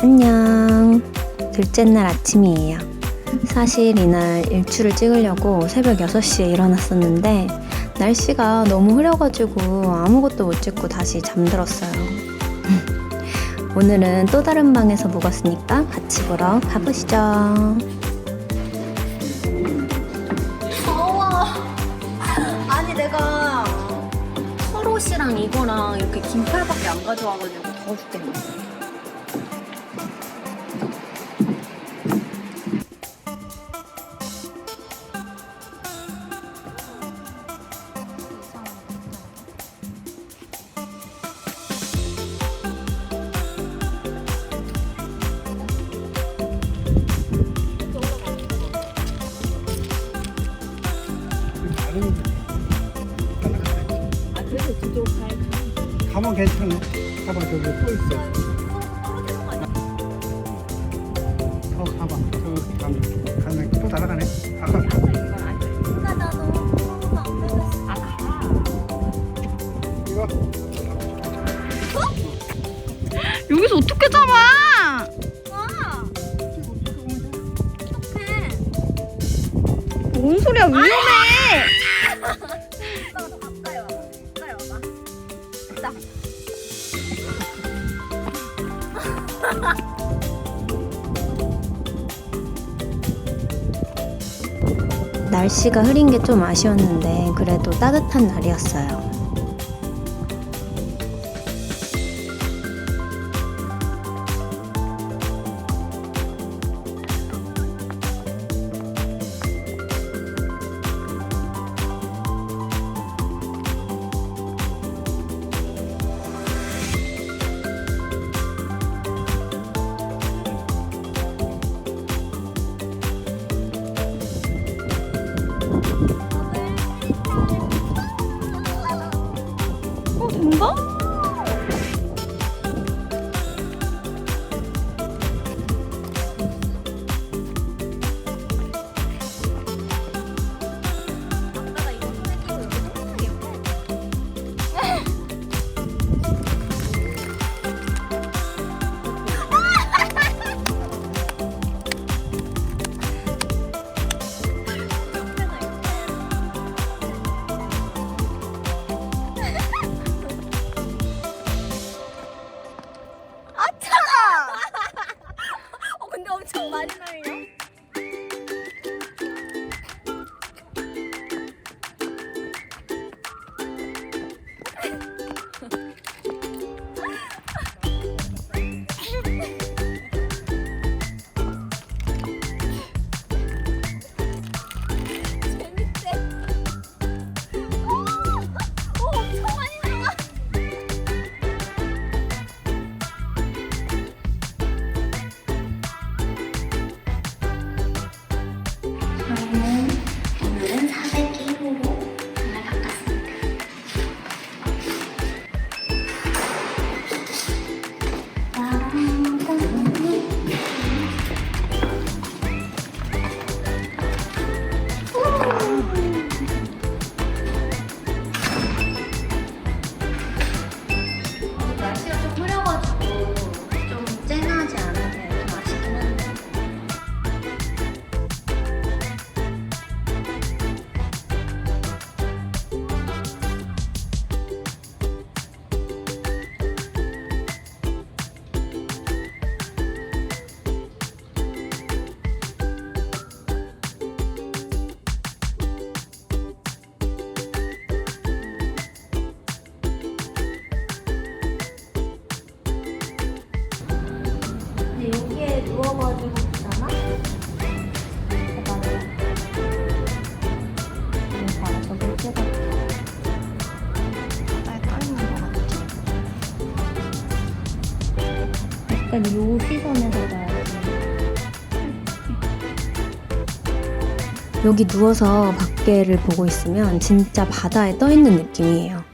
안녕. 둘째 날 아침이에요. 사실 이날 일출을 찍으려고 새벽 6시에 일어났었는데 날씨가 너무 흐려가지고 아무것도 못 찍고 다시 잠들었어요. 오늘은 또 다른 방에서 묵었으니까 같이 보러 가보시죠. 더워. 아니 내가 털옷이랑 이거랑 이렇게 긴팔밖에 안 가져와가지고 더워 죽겠네. 괜찮아. 가봐 저기 또 있어. 어 가봐. 저 가면 가면 또 날아가네. 아, 날씨가 흐린 게 좀 아쉬웠는데 그래도 따뜻한 날이었어요. 거 같아 약간 요 시선에서 봐야지. 여기 누워서 밖에를 보고 있으면 진짜 바다에 떠 있는 느낌이에요.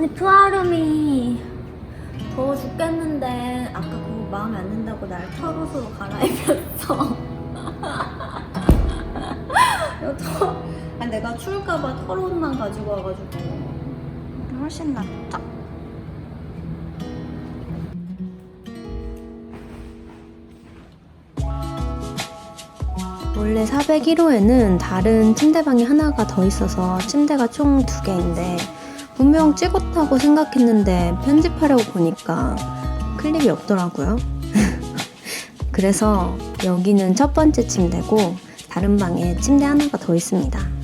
아니 푸아름이 더워 죽겠는데 아까 그거 마음에 안 든다고 날 털옷으로 갈아입혔어 털... 아니 내가 추울까봐 털옷만 가지고 와가지고 훨씬 낫죠? 원래 401호에는 다른 침대방이 하나가 더 있어서 침대가 총두 개인데 분명 찍었다고 생각했는데 편집하려고 보니까 클립이 없더라고요. 그래서 여기는 첫 번째 침대고 다른 방에 침대 하나가 더 있습니다.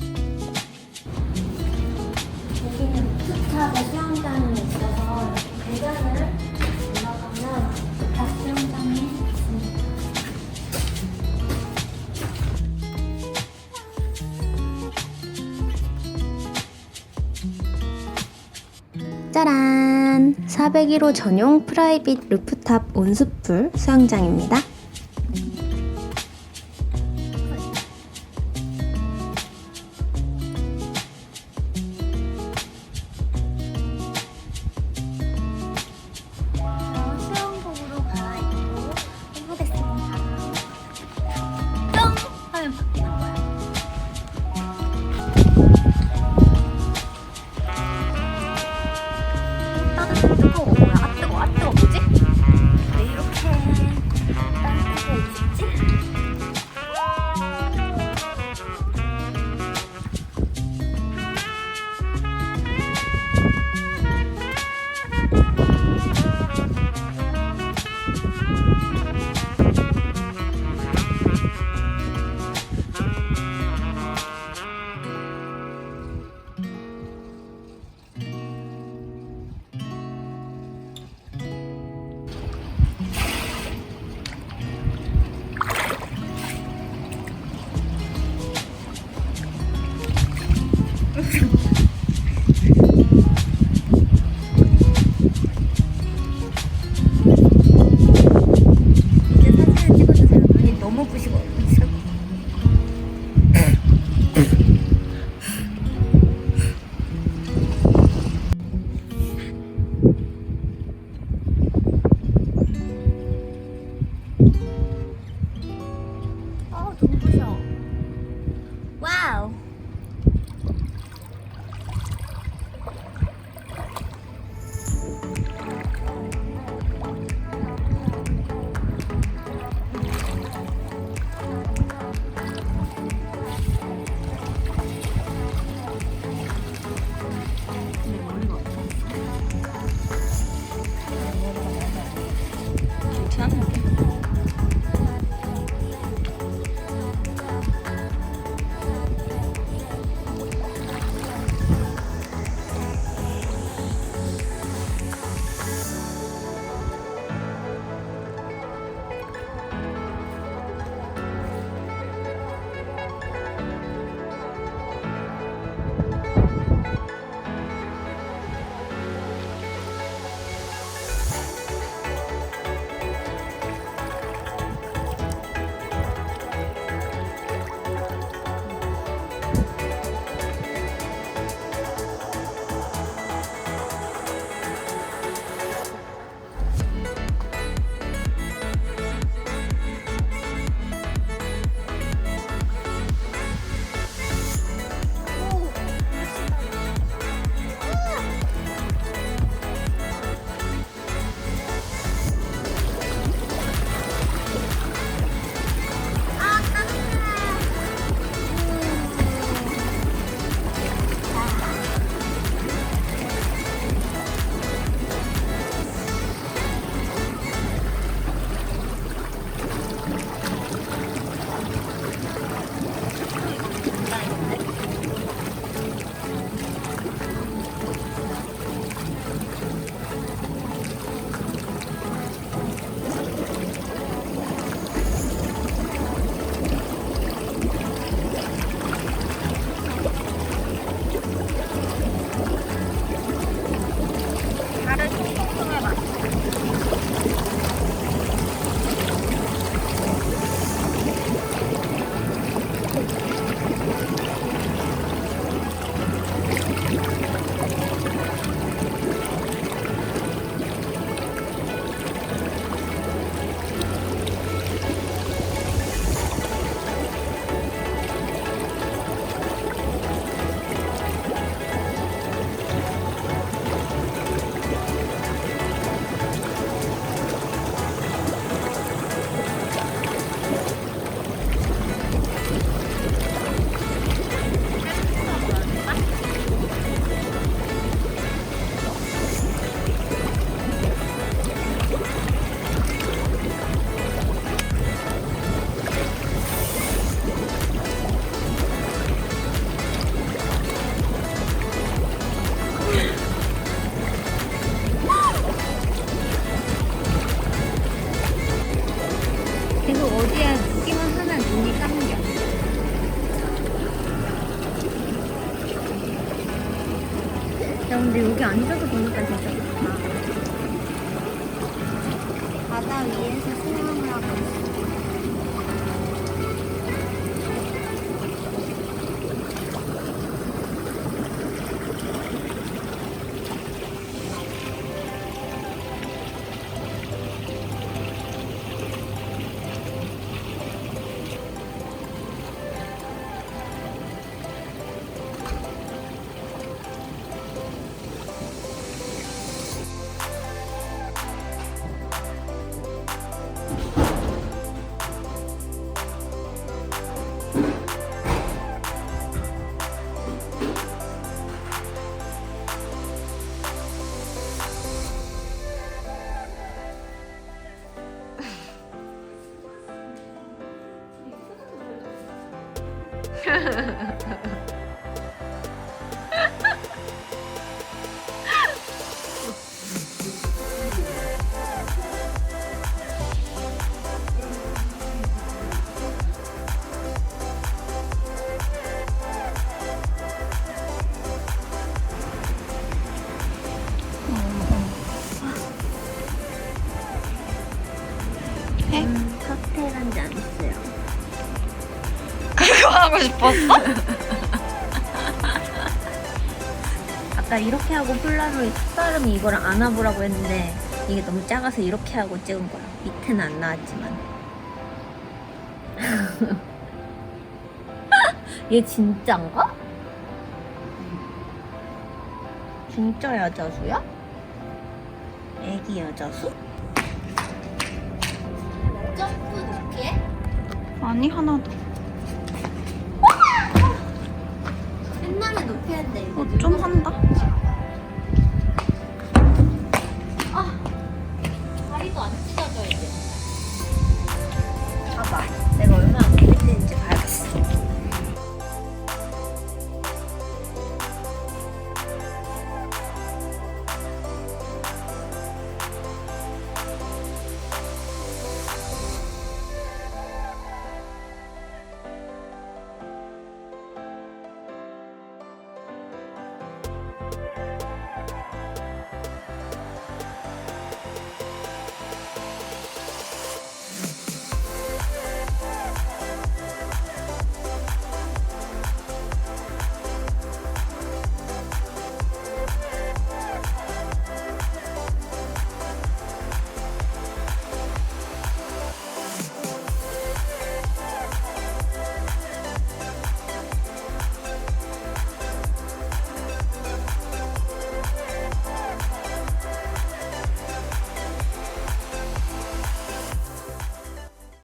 짜란! 401호 전용 프라이빗 루프탑 온수풀 수영장입니다. 근데 여기 앉아서 보니까 진짜 좋다. 바다 위에서 수영을 하고 음, 칵테일 한잔 있어요. 그거 하고 싶었어? 아까 이렇게 하고 폴라로이드 색다름이 이걸 안아보라고 했는데 이게 너무 작아서 이렇게 하고 찍은 거야. 밑에는 안 나왔지만. 얘 진짠가? 진짜 여자수야? 애기 여자수? 점프 해? 아니 하나도. 옛날에 높이 했는데 어, 좀 한다.